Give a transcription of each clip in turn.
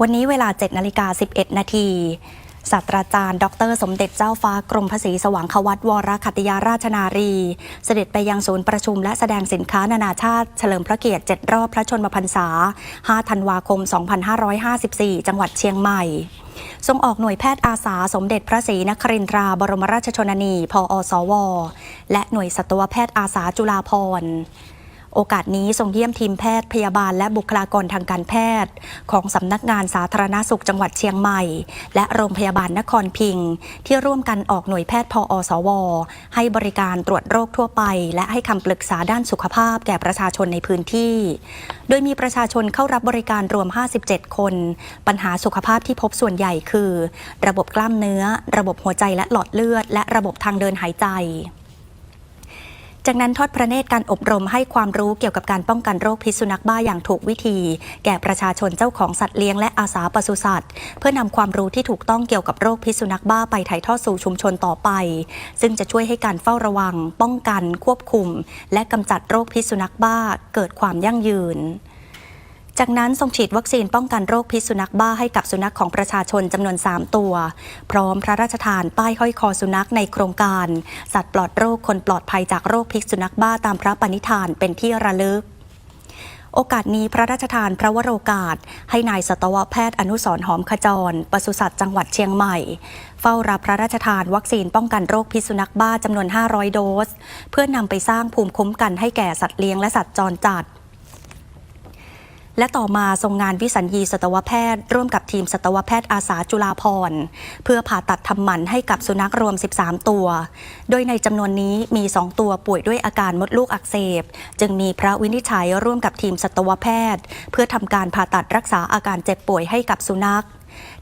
วันนี้เวลา7นาฬิกา11 นาทีศาสตราจารย์ ดร สมเด็จเจ้าฟ้ากรมพระศรีสว่างควัตวรคัตยาราชนารี เสด็จไปยังศูนย์ประชุมและแสดงสินค้านานาชาติ เฉลิมพระเกียรติ 7 รอบพระชนมพรรษา 5 ธันวาคม 2554 จังหวัดเชียงใหม่ทรงออกหน่วยแพทย์อาสาสมเด็จพระศรีนครินทราบรมราชชนนี พอสว และหน่วยสัตวแพทย์อาสาจุฬาภรณ์ โอกาสนี้ทรงเยี่ยมทีมแพทย์พยาบาลและบุคลากรทางการแพทย์ ของสำนักงานสาธารณสุขจังหวัดเชียงใหม่ และโรงพยาบาลนครพิงค์ที่ร่วมกันออกหน่วยแพทย์พอสว ให้บริการตรวจโรคทั่วไป และให้คำปรึกษาด้านสุขภาพแก่ประชาชนในพื้นที่ โดยมีประชาชนเข้ารับบริการรวม 57 คน ปัญหาสุขภาพที่พบส่วนใหญ่คือ ระบบกล้ามเนื้อ ระบบหัวใจและหลอดเลือด และระบบทางเดินหายใจ จากนั้นทอดพระเนตรการอบรมให้ความรู้เกี่ยวกับการป้องกันโรคพิษสุนัขบ้าอย่างถูกวิธี แก่ประชาชนเจ้าของสัตว์เลี้ยงและอาสาปศุสัตว์ เพื่อนำความรู้ที่ถูกต้องเกี่ยวกับโรคพิษสุนัขบ้าไปถ่ายทอดสู่ชุมชนต่อไป ซึ่งจะช่วยให้การเฝ้าระวัง ป้องกัน ควบคุม และกำจัดโรคพิษสุนัขบ้าเกิดความยั่งยืน จากนั้นทรงฉีดวัคซีนป้องกันโรคพิษสุนัขบ้าให้กับสุนัขของประชาชนจำนวน 3 ตัว พร้อมพระราชทานป้ายห้อยคอสุนัขในโครงการ สัตว์ปลอดโรคคนปลอดภัยจากโรคพิษสุนัขบ้าตามพระปณิธานเป็นที่ระลึกโอกาสนี้พระราชทานพระวโรกาส ให้นายสัตวแพทย์อนุสรหอมขจรปศุสัตว์จังหวัดเชียงใหม่ เฝ้ารับพระราชทานวัคซีนป้องกันโรคพิษสุนัขบ้าจำนวน 500 โดส เพื่อนำไปสร้างภูมิคุ้มกันให้แก่สัตว์เลี้ยงและสัตว์จรจัด และต่อมาทรงงานวิสัญญีสัตวแพทย์ ร่วมกับทีมสัตวแพทย์อาสาจุฬาพรเพื่อผ่าตัดทำหมันให้กับสุนัขรวม 13 ตัว โดยในจำนวนนี้มี 2 ตัวป่วยด้วยอาการมดลูกอักเสบ จึงมีพระวินิจฉัยร่วมกับทีมสัตวแพทย์ เพื่อทำการผ่าตัดรักษาอาการเจ็บป่วยให้กับสุนัข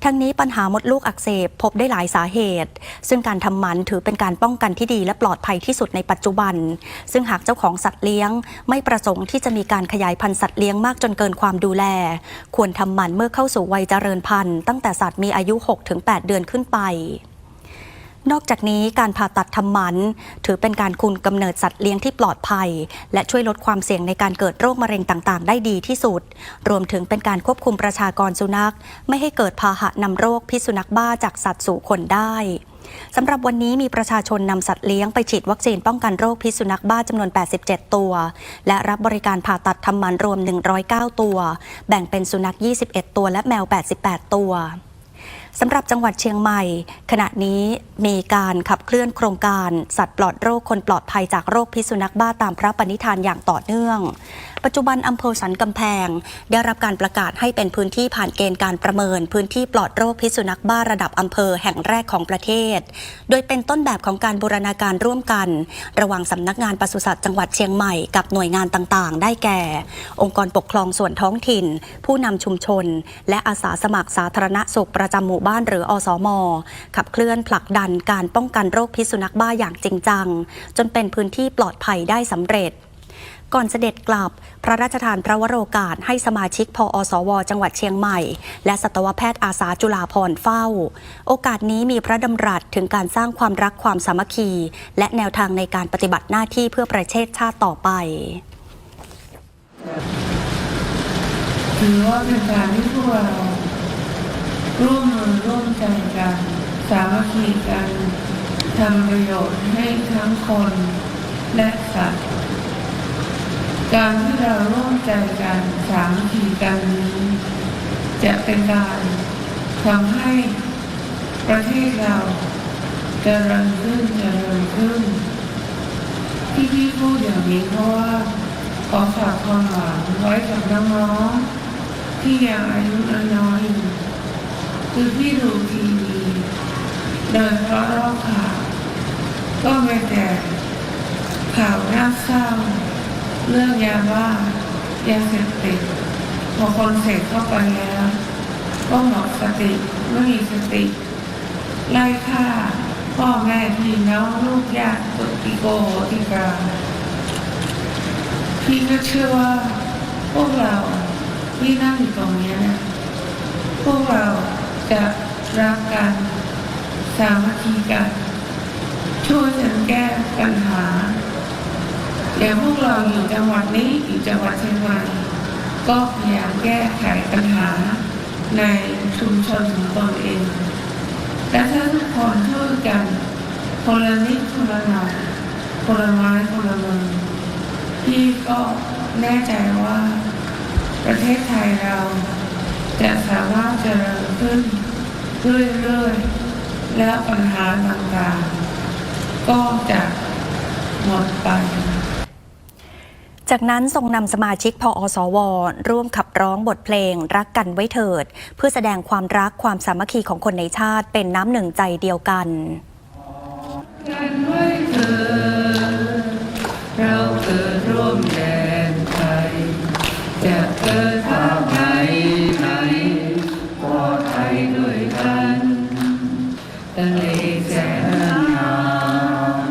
ทั้งนี้ปัญหามดลูกอักเสบพบได้หลายสาเหตุ ซึ่งการทำหมันถือเป็นการป้องกันที่ดีและปลอดภัยที่สุดในปัจจุบัน ซึ่งหากเจ้าของสัตว์เลี้ยง ไม่ประสงค์ที่จะมีการขยายพันธุ์สัตว์เลี้ยงมากจนเกินความดูแล ควรทำหมันเมื่อเข้าสู่วัยเจริญพันธุ์ตั้งแต่สัตว์มีอายุ 6-8 เดือนขึ้นไป นอกจากนี้การผ่าตัดทำหมัน ถือเป็นการคุมกำเนิดสัตว์เลี้ยงที่ปลอดภัย และช่วยลดความเสี่ยงในการเกิดโรคมะเร็งต่างๆ ได้ดีที่สุด รวมถึงเป็นการควบคุมประชากรสุนัข ไม่ให้เกิดพาหะนำโรคพิษสุนัขบ้าจากสัตว์สู่คนได้สำหรับวันนี้มีประชาชนนำสัตว์เลี้ยงไปฉีดวัคซีนป้องกันโรคพิษสุนัขบ้าจำนวน 87 ตัว และรับบริการผ่าตัดทำหมันรวม 109 ตัว แบ่งเป็นสุนัข 21 ตัวและแมว 88 ตัว สำหรับจังหวัดเชียงใหม่ ขณะนี้มีการขับเคลื่อนโครงการสัตว์ปลอดโรคคนปลอดภัยจากโรคพิษสุนัขบ้าตามพระปณิธานอย่างต่อเนื่อง ปัจจุบันอำเภอสันกำแพง ได้รับการประกาศให้เป็นพื้นที่ผ่านเกณฑ์การประเมิน พื้นที่ปลอดโรคพิษสุนัขบ้าระดับอำเภอแห่งแรกของประเทศ โดยเป็นต้นแบบของการบูรณาการร่วมกัน ระหว่างสำนักงานปศุสัตว์จังหวัดเชียงใหม่กับหน่วยงานต่างๆ ได้แก่ องค์กรปกครองส่วนท้องถิ่น ผู้นำชุมชน และอาสาสมัครสาธารณสุขประจำหมู่บ้านหรืออสม ขับเคลื่อนผลักดันการป้องกันโรคพิษสุนัขบ้าอย่างจริงจัง จนเป็นพื้นที่ปลอดภัยได้สำเร็จก่อนเสด็จกลับ พระราชทานพระวโรกาสให้สมาชิกพอสว จังหวัดเชียงใหม่ และสัตวแพทย์อาสาจุฬาภรเฝ้า โอกาสนี้มีพระดำรัสถึงการสร้างความรักความสามัคคี และแนวทางในการปฏิบัติหน้าที่เพื่อประเทศชาติต่อไป ถือว่าเป็นการที่พวกเรา ร่วมมือร่วมใจกัน สามัคคีกันทำประโยชน์ให้ทั้งคนและสัตว์ การที่เราร่วมใจกันสามัคคีกันนี้จะเป็นการทำให้ประเทศเราเจริญขึ้นเจริญขึ้น ที่พี่พูดอย่างนี้เพราะว่าขอฝากความหวังไว้กับน้องๆที่ยังอายุน้อยอยู่ คือพี่ดูทีวีโดยเพราะรอบข่าวก็ไม่แต่ข่าวน่าเศร้า เรื่องยาบ้ายาเสพติดพอคนเสพเข้าไปแล้วก็หมดสติไม่มีสติ ไล่ฆ่าพ่อแม่พี่น้องลูกญาติตุติโกโหติกาพี่ก็เชื่อว่าพวกเราที่นั่งอยู่ตรงนี้นะ จะรักกันสามัคคีกัน ช่วยกันแก้ปัญหาอย่างพวกเราอยู่จังหวัดนี้อยู่จังหวัดเชียงใหม่ก็พยายามแก้ไขปัญหาในชุมชนของตนเองและถ้าทุกคนช่วยกันคนละนิดคนละหน่อยคนละไม้คนละมือพี่ก็แน่ใจว่าประเทศไทยเรา จะสามารถเจริญขึ้นเรื่อยๆ และปัญหาต่างๆ ก็จะหมดไปจากนั้นทรงนำสมาชิกพออสว ร่วมขับร้องบทเพลงรักกันไว้เถิด เพื่อแสดงความรักความสามัคคีของคนในชาติเป็นน้ำหนึ่งใจเดียวกันกันไว้เถิดเราเกิด ทะเลแสนงาม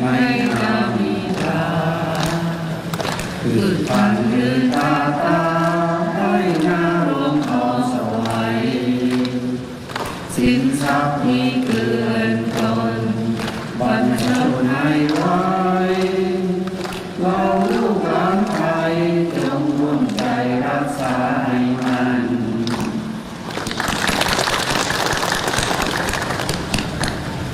ไม่น่ามีตาพืชพันธุ์ยืนตาตาให้นารวมทองสวัยสินทรัพย์มีเกลื่อนตนบรรชนให้ไว้เรา